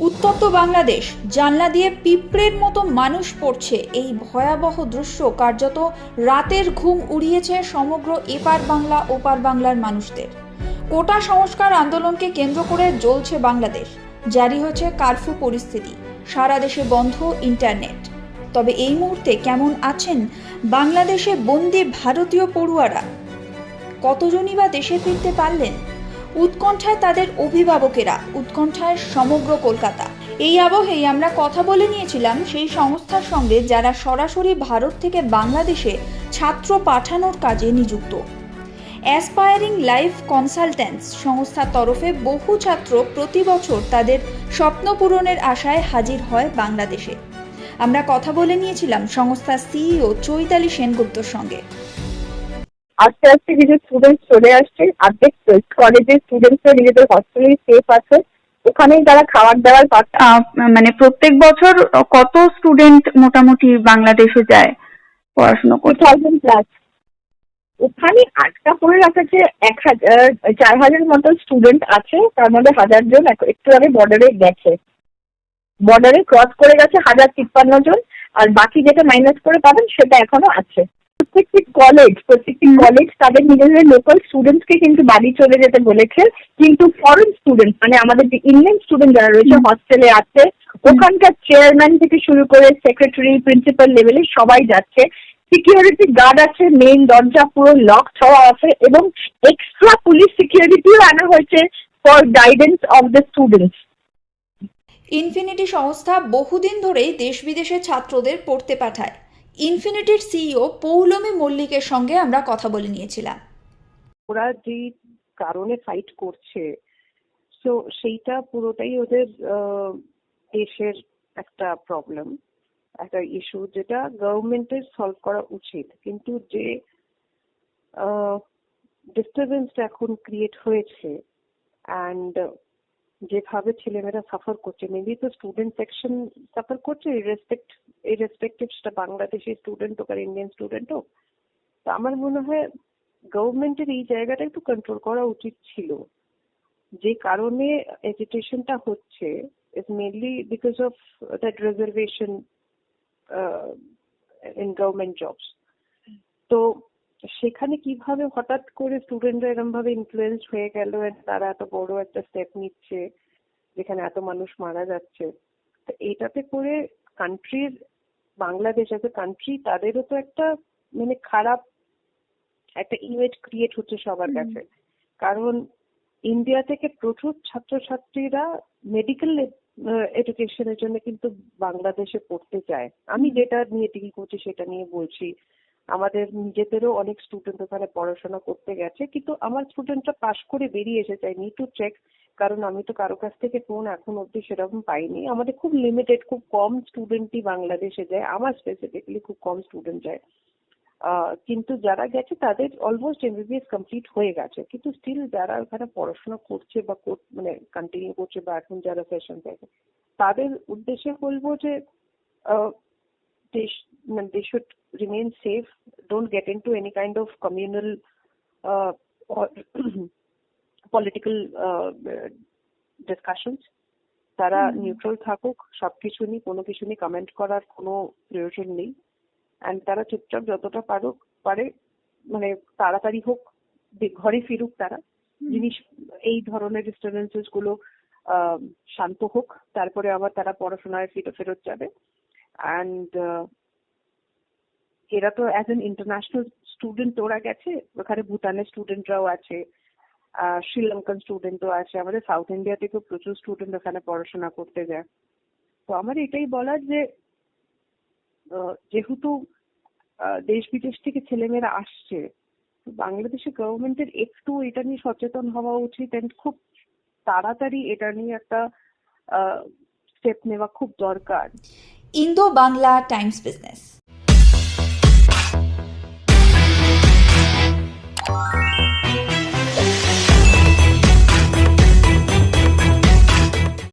উত্তপ্ত বাংলাদেশ, জানলা দিয়ে পিঁপড়ের মতো মানুষ পড়ছে। এই ভয়াবহ দৃশ্য কার্যত রাতের ঘুম উড়িয়েছে সমগ্র এপার বাংলা, ওপার বাংলার মানুষদের। কোটা সংস্কার আন্দোলনকে কেন্দ্র করে জ্বলছে বাংলাদেশ। জারি হয়েছে কারফু পরিস্থিতি। সারা দেশে বন্ধ ইন্টারনেট। তবে এই মুহূর্তে কেমন আছেন বাংলাদেশে বন্দি ভারতীয় পড়ুয়ারা? কতজনই বা দেশে ফিরতে পারলেন? উৎকণ্ঠায় তাদের অভিভাবকেরা, উৎকণ্ঠায় সমগ্র কলকাতা। এই আবহেই আমরা কথা বলে নিয়েছিলাম সেই সংস্থার সঙ্গে যারা সরাসরি ভারত থেকে বাংলাদেশে ছাত্র পাঠানোর কাজে নিযুক্ত। অ্যাসপায়ারিং লাইফ কনসালট্যান্টস সংস্থার তরফে বহু ছাত্র প্রতি বছর তাদের স্বপ্ন পূরণের আশায় হাজির হয় বাংলাদেশে। আমরা কথা বলে নিয়েছিলাম সংস্থার সিইও চৈতালি সেনগুপ্তর সঙ্গে। আস্তে আস্তে কিছু স্টুডেন্ট চলে আসছে অর্ধেক কলেজের স্টুডেন্টসরা নিজেদের হস্টেলেই সেফ আছে। ওখানেই তারা খাবার দাবার পাচ্ছে। মানে প্রত্যেক বছর কত স্টুডেন্ট মোটামুটি বাংলাদেশে যায় পড়াশোনা করতে? থাউজেন্ড প্লাস ওখানে আটকা পড়ে রাখাছে এক হাজার চার হাজার মতো স্টুডেন্ট আছে তার মধ্যে হাজার জন এক- একটু আগে বর্ডারে গেছে। বর্ডারে ক্রস করে গেছে হাজার তিপ্পান্ন জন আর বাকি যেটা মাইনাস করে পাবেন সেটা এখনও আছে। প্রত্যেকটি কলেজ প্রত্যেকটি কলেজ তাদের নিজেদের লোকাল স্টুডেন্টসকে কিন্তু বাড়ি চলে যেতে বলেছে কিন্তু ফরেন স্টুডেন্ট মানে আমাদের যে ইন্ডিয়ান স্টুডেন্ট যারা রয়েছে হস্টেলে আছে ওখানকার চেয়ারম্যান থেকে শুরু করে সেক্রেটারি প্রিন্সিপাল লেভেলে সবাই যাচ্ছে। সিকিউরিটি গার্ড আছে মেইন দরজা পুরো লক হওয়া আছে এবং এক্সট্রা পুলিশ সিকিউরিটিও আনা হয়েছে for guidance of the students Infinity সংস্থা বহুদিন ধরেই দেশ বিদেশে ছাত্রদের পড়তে পাঠায়। ইনফিনিটির সিইও পৌলমী মল্লিকের সঙ্গে আমরা কথা বলে নিয়েছিলাম। ওরা যে কারণে ফাইট করছে তো সেইটা পুরোটাই ওদের দেশের একটা প্রবলেম একটা ইস্যু যেটা গভর্নমেন্টের সলভ করা উচিত। কিন্তু যে ডিস্টারবেন্সটা এখন ক্রিয়েট হয়েছে অ্যান্ড যেভাবে ছেলেমেয়েরা সাফার করছে মেবি তো স্টুডেন্ট সেকশন সাফার করছে রেসপেক্ট এই রেসপেক্টিভ সেটা বাংলাদেশি স্টুডেন্ট হোক আর ইন্ডিয়ান স্টুডেন্ট হোক তো আমার মনে হয় গভর্নমেন্টের এই জায়গাটা একটু কন্ট্রোল করা উচিত ছিল। যে কারণে এজিটেশনটা হচ্ছে is mainly because of that reservation in government jobs তো সেখানে কীভাবে হঠাৎ করে স্টুডেন্টরা এরকম ভাবে ইনফ্লুয়েন্স হয়ে গেল তারা এত বড় একটা স্টেপ নিচ্ছে যেখানে এত মানুষ মারা যাচ্ছে? তো এইটাতে করে কান্ট্রির বাংলাদেশ এজ এ কান্ট্রি তাদেরও তো একটা মানে খারাপ একটা ইমেজ ক্রিয়েট হচ্ছে সবার কাছে। কারণ ইন্ডিয়া থেকে প্রচুর ছাত্রছাত্রীরা মেডিকেল এডুকেশনের জন্য কিন্তু বাংলাদেশে পড়তে যায় আমি যেটা নিয়ে ডিল করছি সেটা নিয়ে বলছি। আমাদের নিজেদেরও অনেক স্টুডেন্ট ওখানে পড়াশোনা করতে গেছে, কিন্তু আমার স্টুডেন্টরা পাশ করে বেরিয়ে এসেছে আই নিড টু চেক কারণ আমি তো কারও কাছ থেকে ফোন এখন অব্দি সেরকম পাইনি। আমাদের খুব লিমিটেড খুব কম স্টুডেন্টই বাংলাদেশে যায়, আমার স্পেসিফিকলি খুব কম স্টুডেন্ট যায়। কিন্তু যারা গেছে তাদের অলমোস্ট এমবিবিএস কমপ্লিট হয়ে গেছে, কিন্তু স্টিল যারা ওখানে পড়াশোনা করছে বা মানে কন্টিনিউ করছে বা এখন যারা সেশন থাকে তাদের উদ্দেশ্যে বলব যে they they should remain safe. Don't get into any kind of communal uh, or political uh, discussions. তারা নিউট্রাল থাকুক সবকিছু নিয়ে কোনো কিছু নিয়ে কমেন্ট করার কোনো প্রয়োজন নেই। অ্যান্ড তারা চুপচাপ যতটা পারুক পারে মানে তাড়াতাড়ি হোক ঘরে ফিরুক তারা। জিনিস এই ধরনের ডিস্টারবেন্সেসগুলো আহ, শান্ত হোক। তারপরে আবার তারা পড়াশোনায় ফিরে ফেরত যাবে। অ্যান্ড এরা তো অ্যাজ এন ইন্টারন্যাশনাল স্টুডেন্ট ওরা গেছে, ওখানে ভুটানের স্টুডেন্টরাও আছে শ্রীলঙ্কান স্টুডেন্টও আছে, আমাদের সাউথ ইন্ডিয়া থেকেও প্রচুর স্টুডেন্ট ওখানে পড়াশোনা করতে যায়। তো আমার এটাই বলার যে যেহেতু দেশ বিদেশ থেকে ছেলেমেয়েরা আসছে বাংলাদেশের গভর্নমেন্টের একটু এটা নিয়ে সচেতন হওয়া উচিত এন্ড খুব তাড়াতাড়ি এটা নিয়ে একটা স্টেপ নেওয়া খুব দরকার। Indo Bangla Times Business.